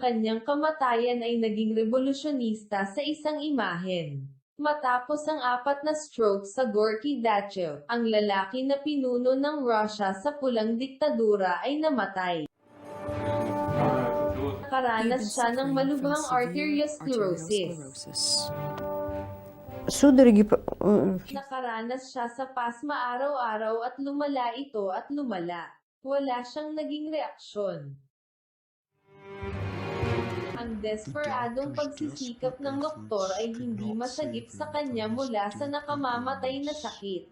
Ang kanyang kamatayan ay naging revolusyonista sa isang imahen. Matapos ang apat na stroke sa Gorky Dachev, ang lalaki na pinuno ng Russia sa pulang diktadura ay namatay. Nakaranas siya ng malubhang arteriosclerosis. Судороги, п- э, Nakaranas siya sa pasma araw-araw at lumala ito at lumala. Wala siyang naging reaksyon. Ang desperadong pagsisikap ng doktor ay hindi masagip sa kanya mula sa nakamamatay na sakit.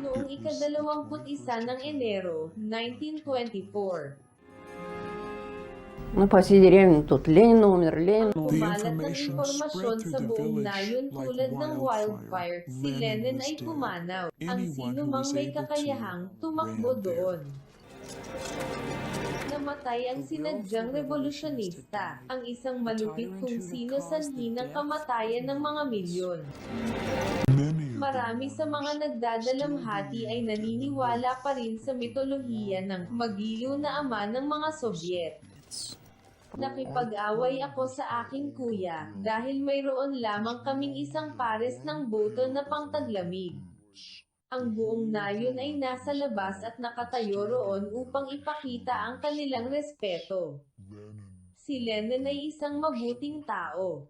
Noong ikadalawamput isa ng Enero, 1924, ну, по всей деревне тут Ленин умер, Ленин умер. Kumalat ng information impormasyon spread sa through the buong village nayon like tulad ng wildfire. wildfire. Si Lenin Lenin was ay dead. pumanaw. Ang Anyone sino who mang was may able to kakayahang tumakbo ran there. doon. Namatay ang sinadyang revolusyonista, ang isang malupit kung sino sanhi ng kamatayan ng mga milyon. Marami sa mga nagdadalamhati ay naniniwala pa rin sa mitolohiya ng magiliw na ama ng mga Sobyet. Nakipag-away ako sa aking kuya dahil mayroon lamang kaming isang pares ng boto na pangtaglamig. Ang buong nayon ay nasa labas at nakatayo roon upang ipakita ang kanilang respeto. Si Lennon ay isang mabuting tao.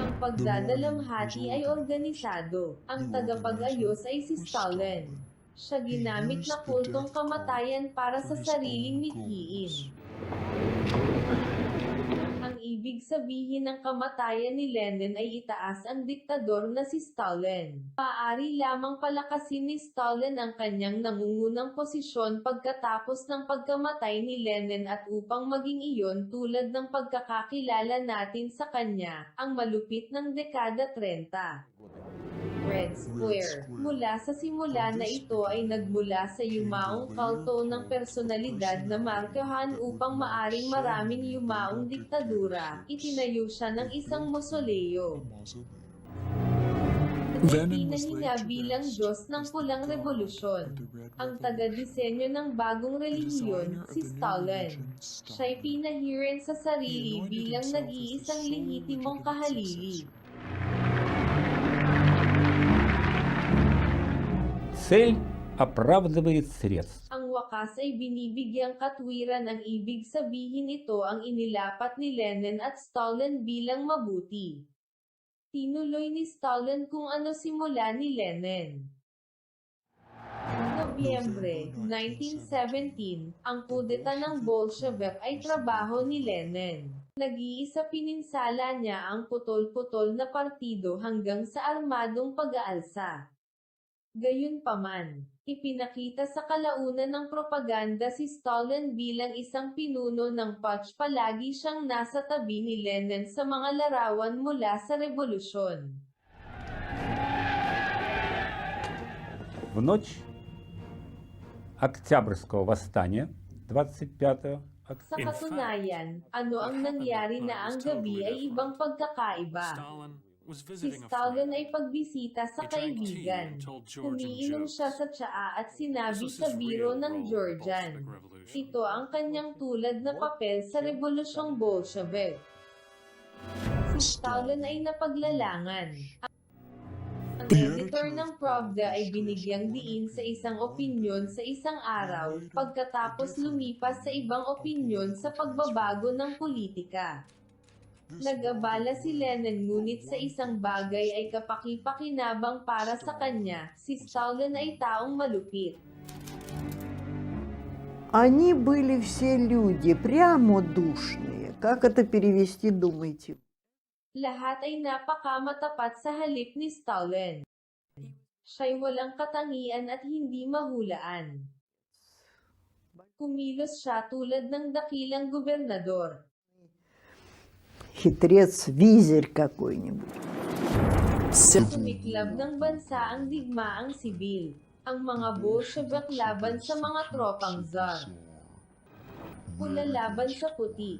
Ang pagdadalamhati ay organisado. Ang tagapag-ayos ay si Stalin. Siya ginamit na kultong kamatayan para sa sariling mithiin. Ibig sabihin ng kamatayan ni Lenin ay itaas ang diktador na si Stalin. Paari lamang palakasin ni Stalin ang kanyang nangungunang posisyon pagkatapos ng pagkamatay ni Lenin at upang maging iyon tulad ng pagkakakilala natin sa kanya, ang malupit ng dekada 30. Red Square. Mula sa simula na ito ay nagmula sa yumaong kalto ng personalidad na markahan upang maaring maraming yumaong diktadura. Itinayo siya ng isang Ipinahinga later bilang Diyos ng pulang revolusyon. Ang taga-disenyo ng bagong relihiyon, si Stalin. Siya'y pinahirin sa sarili bilang nag-iisang lehitimong kahalili. Цель оправдывает средств. Ang wakas ay binibigyang katwiran ang ibig sabihin ito ang inilapat ni Lenin at Stalin bilang mabuti. Tinuloy ni Stalin kung ano simula ni Lenin. Nobyembre 1917, ang kudeta ng Bolshevik ay trabaho ni Lenin. Nag-iisa pininsala niya ang putol-putol na partido hanggang sa armadong pag-aalsa. Gayunpaman, ipinakita sa kalaunan ng propaganda si Stalin bilang isang pinuno ng Putsch palagi siyang nasa tabi ni Lenin sa mga larawan mula sa revolusyon. В ночь Октябрьского восстания 25 Sa октября katunayan, ano ang nangyari na ang gabi ay ibang pagkakaiba. Was Si visiting a Stalin ay pagbisita sa He drank tea kaibigan. and told Georgian Umiinom siya sa tsaa at sinabi sa biro ng Georgian. Ito ang kanyang tulad na papel sa Revolusyong Bolshevik. Si Stalin ay napaglalangan. Ang editor ng Pravda ay binigyang diin sa isang opinyon sa isang araw, pagkatapos lumipas sa ibang opinyon sa pagbabago ng politika. Nag-abala si Lenin ngunit sa isang bagay ay kapaki-pakinabang para sa kanya, si Stalin ay taong malupit. Они были все люди, прямо душные. Как это перевести, думаете? Lahat ay napakamatapat sa halip ni Stalin. Siya'y walang katangian at hindi mahulaan. Kumilos siya tulad ng dakilang gobernador. Хитрец, визерь какой-нибудь. Sumiklab ng bansa ang digmaang sibil. Ang mga Bolshevik laban sa mga tropang Tsar. Pula laban sa puti.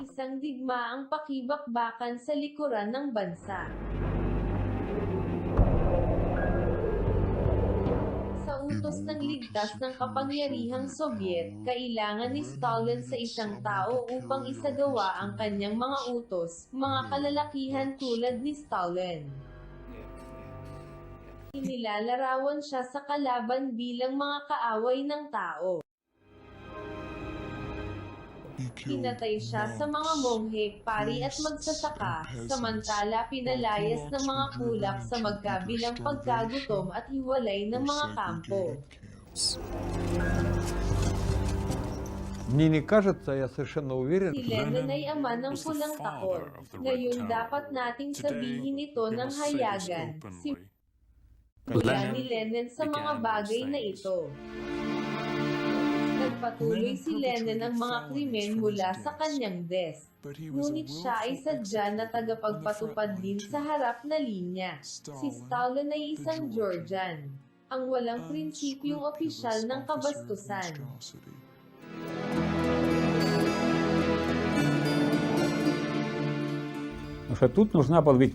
Isang digmaang pakibakbakan sa likuran ng bansa. Utos ng ligtas ng kapangyarihang Soviet, kailangan ni Stalin sa isang tao upang isagawa ang kanyang mga utos, mga kalalakihan tulad ni Stalin. Inilalarawan siya sa kalaban bilang mga kaaway ng tao. He killed Pinatay siya sa mga monghe, pari at magsasaka, samantala pinalayas ng mga kulak sa magkabilang pagkagutom at hiwalay ng mga kampo. Мне не кажется, я совершенно уверен, Si Lenin ay ama ng pulang takot. Ngayon dapat nating sabihin ito ng hayagan. Si Mula ni Lenin sa mga bagay na ito. Nagpatuloy si Lenin ang mga krimen mula sa kanyang desk. but he was a Ngunit siya ay willful sadya na tagapagpatupad din sa harap na linya. Si Stalin ay isang Georgian. Ang walang prinsipyong opisyal ng kabastusan. Потому что тут нужна была ведь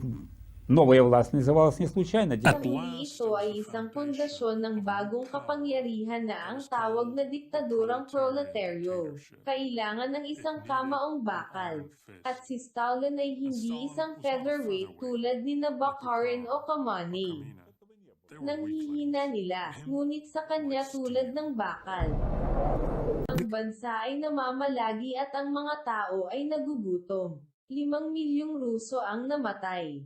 новая власть называлась не случайно. Ang huli ito ay isang pundasyon ng bagong kapangyarihan na ang tawag na diktadurang proletaryo. Kailangan ng isang kamaong bakal. At si Stalin ay hindi isang featherweight tulad ni na Bukharin o Kamani. Nanghihina nila, ngunit sa kanya tulad ng bakal. Ang bansa ay namamalagi at ang mga tao ay nagugutom. Limang milyong Ruso ang namatay.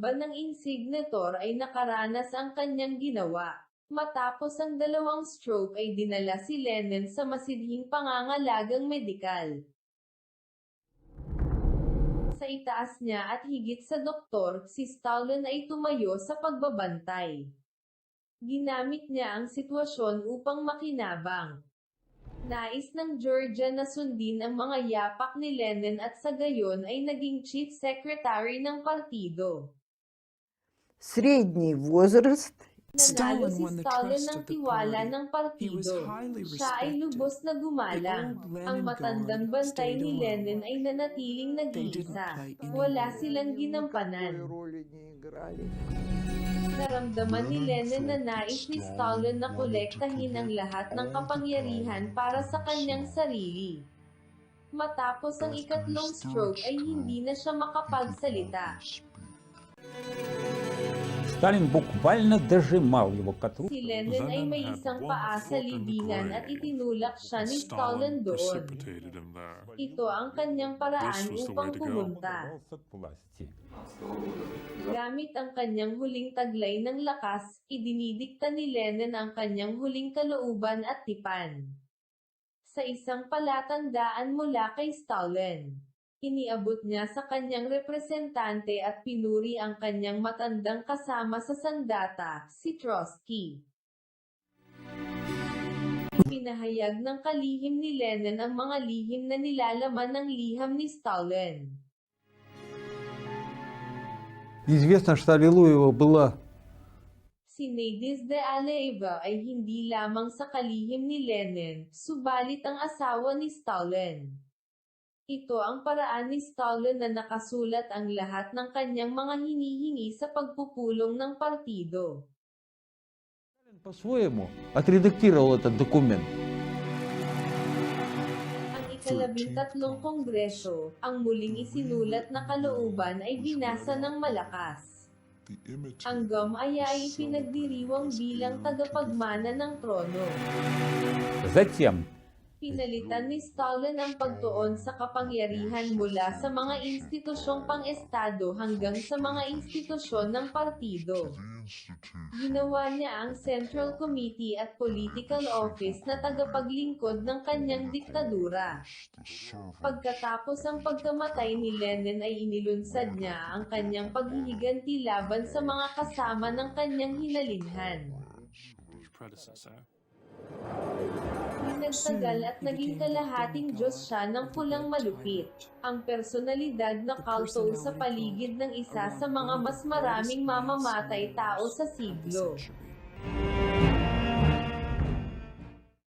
Alam ba ng insignator ay nakaranas ang kanyang ginawa? Matapos ang dalawang stroke ay dinala si Lenin sa masidhing pangangalagang medikal. Sa itaas niya at higit sa doktor, si Stalin ay tumayo sa pagbabantay. Ginamit niya ang sitwasyon upang makinabang. Nais ng Georgia na sundin ang mga yapak ni Lenin at sa gayon ay naging chief secretary ng partido. Средний возраст Nanalo Stalin si won the Stalin trust ng of the tiwala party. ng He was partido. highly Siya ay respected. lubos na gumalang. The old Ang Lenin matandang guard bantay stayed ni alone. Lenin ay nanatiling They didn't nag-iisa. play any Wala role. silang никакой ginampanan. роли не играли. Naramdaman ni Lenin na nais ni Stalin na kolektahin ang lahat ng kapangyarihan para sa kanyang sarili. Matapos ang ikatlong stroke ay hindi na siya makapagsalita. Сталин буквально дожимал его к отру. Si Lenin ay may isang paa sa libingan at itinulak siya ni Stalin doon. Ito ang kanyang paraan upang pumunta. Добрался к власти. Gamit ang kanyang huling taglay ng lakas, idinidikta ni Lenin ang kanyang huling kalooban at tipan. Sa isang palatandaan mula kay Stalin. Iniabot niya sa kanyang representante at pinuri ang kanyang matandang kasama sa sandata, si Trotsky. Pinahayag ng kalihim ni Lenin ang mga lihim na nilalaman ng liham ni Stalin. известно, что Аллилуева была Si Nadis de Aleva ay hindi lamang sa kalihim ni Lenin, subalit ang asawa ni Stalin. Ito ang paraan ni Stalin na nakasulat ang lahat ng kanyang mga hinihingi sa pagpupulong ng partido. по-своему отредактировал этот документ. Ang ikalabing tatlong kongreso, ang muling isinulat na kalooban ay binasa ng malakas. The imitators Ang Gamaya ay pinagdiriwang bilang tagapagmana ng trono. Затем Pinalitan ni Stalin ang pagtuon sa kapangyarihan mula sa mga institusyong pang-estado hanggang sa mga institusyon ng partido. Ginawa niya ang Central Committee at Political Office na tagapaglingkod ng kanyang diktadura. Pagkatapos ang pagkamatay ni Lenin ay inilunsad niya ang kanyang paghihiganti laban sa mga kasama ng kanyang hinalinhan. Nagtagal at naging kalahating Diyos siya ng pulang malupit. Ang personalidad na kalto sa paligid ng isa sa mga mas maraming mamamatay tao sa siglo.